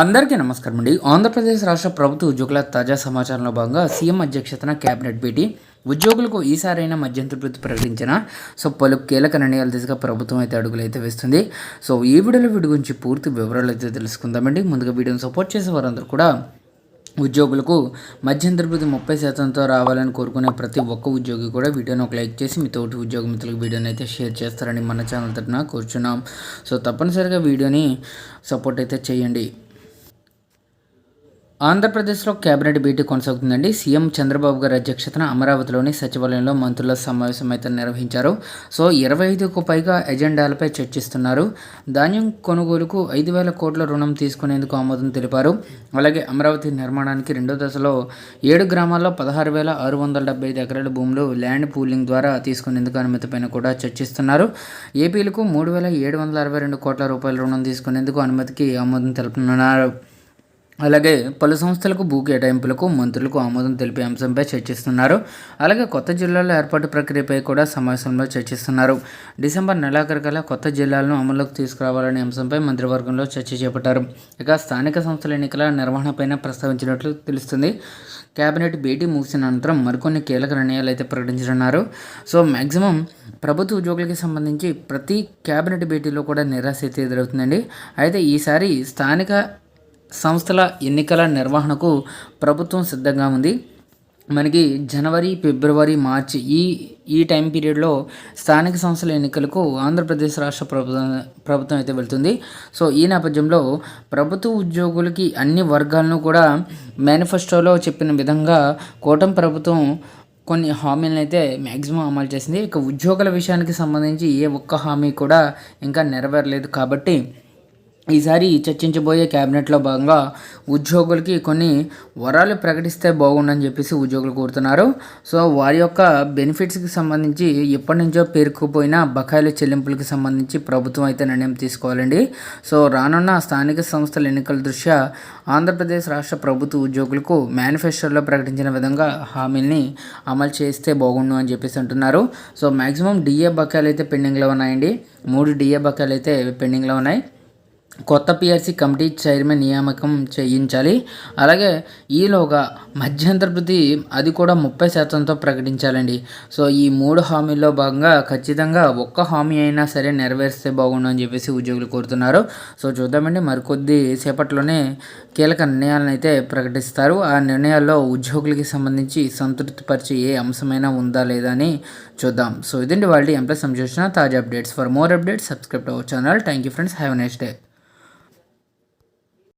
అందరికీ నమస్కారం అండి. ఆంధ్రప్రదేశ్ రాష్ట్ర ప్రభుత్వ ఉద్యోగుల తాజా సమాచారంలో భాగంగా సీఎం అధ్యక్షతన కేబినెట్ భేటీ. ఉద్యోగులకు ఈసారైనా మధ్యంతర వృత్తి ప్రకటించిన. సో పలు కీలక నిర్ణయాలు దిశగా ప్రభుత్వం అయితే అడుగులు అయితే వేస్తుంది. సో ఈ వీడియోలో వీడి గురించి పూర్తి వివరాలు అయితే తెలుసుకుందామండి ముందుగా వీడియోని సపోర్ట్ చేసే వారందరూ కూడా ఉద్యోగులకు మధ్యంతర వృత్తి ముప్పై శాతంతో రావాలని కోరుకునే ప్రతి ఒక్క ఉద్యోగి కూడా వీడియోని ఒక లైక్ చేసి మీ తోటి ఉద్యోగ మిత్రులకు వీడియోని అయితే షేర్ చేస్తారని మన ఛానల్ తరఫున కూర్చున్నాం. సో తప్పనిసరిగా వీడియోని సపోర్ట్ అయితే చేయండి. ఆంధ్రప్రదేశ్లో కేబినెట్ భేటీ కొనసాగుతుందండి. సీఎం చంద్రబాబు గారి అధ్యక్షతన అమరావతిలోని సచివాలయంలో మంత్రుల సమావేశం అయితే నిర్వహించారు. సో ఇరవై ఐదుకు పైగా ఎజెండాలపై చర్చిస్తున్నారు. ధాన్యం కొనుగోలుకు ఐదు వేల కోట్ల రుణం తీసుకునేందుకు ఆమోదం తెలిపారు. అలాగే అమరావతి నిర్మాణానికి రెండో దశలో ఏడు గ్రామాల్లో పదహారు వేల ఆరు వందల డెబ్బై ఐదు ఎకరాల భూములు ల్యాండ్ పూలింగ్ ద్వారా తీసుకునేందుకు అనుమతిపైన కూడా చర్చిస్తున్నారు. ఏపీలకు మూడు వేల ఏడు వందల అరవై రెండు కోట్ల రూపాయల రుణం తీసుకునేందుకు అనుమతికి ఆమోదం తెలుపుతున్నారు. అలాగే పలు సంస్థలకు భూ కేటాయింపులకు మంత్రులకు ఆమోదం తెలిపే అంశంపై చర్చిస్తున్నారు. అలాగే కొత్త జిల్లాల ఏర్పాటు ప్రక్రియపై కూడా సమావేశంలో చర్చిస్తున్నారు. డిసెంబర్ నెలాఖరికల్లా కొత్త జిల్లాలను అమల్లోకి తీసుకురావాలనే అంశంపై మంత్రివర్గంలో చర్చ చేపట్టారు. ఇక స్థానిక సంస్థల ఎన్నికల నిర్వహణపైన ప్రస్తావించినట్లు తెలుస్తుంది. కేబినెట్ భేటీ ముగిసిన అనంతరం మరికొన్ని కీలక నిర్ణయాలు అయితే ప్రకటించనున్నారు. సో మ్యాక్సిమం ప్రభుత్వ ఉద్యోగులకి సంబంధించి ప్రతి కేబినెట్ భేటీలో కూడా నిరాశ అయితే ఎదురవుతుందండి. అయితే ఈసారి స్థానిక సంస్థల ఎన్నికల నిర్వహణకు ప్రభుత్వం సిద్ధంగా ఉంది. మనకి జనవరి ఫిబ్రవరి మార్చి ఈ ఈ టైం పీరియడ్లో స్థానిక సంస్థల ఎన్నికలకు ఆంధ్రప్రదేశ్ రాష్ట్ర ప్రభుత్వం ప్రభుత్వం అయితే వెళ్తుంది. సో ఈ నేపథ్యంలో ప్రభుత్వ ఉద్యోగులకి అన్ని వర్గాలను కూడా మేనిఫెస్టోలో చెప్పిన విధంగా కూటమి ప్రభుత్వం కొన్ని హామీలను అయితే మ్యాక్సిమం అమలు చేసింది. ఇక ఉద్యోగుల విషయానికి సంబంధించి ఏ ఒక్క హామీ కూడా ఇంకా నెరవేరలేదు. కాబట్టి ఈసారి చర్చించబోయే క్యాబినెట్లో భాగంగా ఉద్యోగులకి కొన్ని వరాలు ప్రకటిస్తే బాగుండని చెప్పేసి ఉద్యోగులు కోరుతున్నారు. సో వారి యొక్క బెనిఫిట్స్కి సంబంధించి ఎప్పటి నుంచో పేరుకుపోయిన బకాయిల చెల్లింపులకి సంబంధించి ప్రభుత్వం అయితే నిర్ణయం తీసుకోవాలండి. సో రానున్న స్థానిక సంస్థల ఎన్నికల దృష్ట్యా ఆంధ్రప్రదేశ్ రాష్ట్ర ప్రభుత్వ ఉద్యోగులకు మేనిఫెస్టోలో ప్రకటించిన విధంగా హామీల్ని అమలు చేస్తే బాగుండు అని చెప్పేసి అంటున్నారు. సో మ్యాక్సిమం డిఏ బకాయిలు అయితే పెండింగ్లో ఉన్నాయండి. మూడు డిఏ బకాయిలు అయితే పెండింగ్లో ఉన్నాయి. కొత్త పిఆర్సీ కమిటీ చైర్మన్ నియామకం చేయించాలి. అలాగే ఈలోగా మధ్యంతర వృత్తి అది కూడా ముప్పై శాతంతో ప్రకటించాలండి. సో ఈ మూడు హామీల్లో భాగంగా ఖచ్చితంగా ఒక్క హామీ అయినా సరే నెరవేరిస్తే బాగుండు అని చెప్పేసి ఉద్యోగులు కోరుతున్నారు. సో చూద్దామండి. మరికొద్ది సేపట్లోనే కీలక నిర్ణయాలను అయితే ప్రకటిస్తారు. ఆ నిర్ణయాల్లో ఉద్యోగులకి సంబంధించి సంతృప్తిపరిచే ఏ అంశమైనా ఉందా లేదా అని చూద్దాం. సో ఇదండి. వాళ్ళ ఎంప్లాయ్ సంబంధించిన తాజా updates. For more updates subscribe our channel. Thank you friends. Have next day.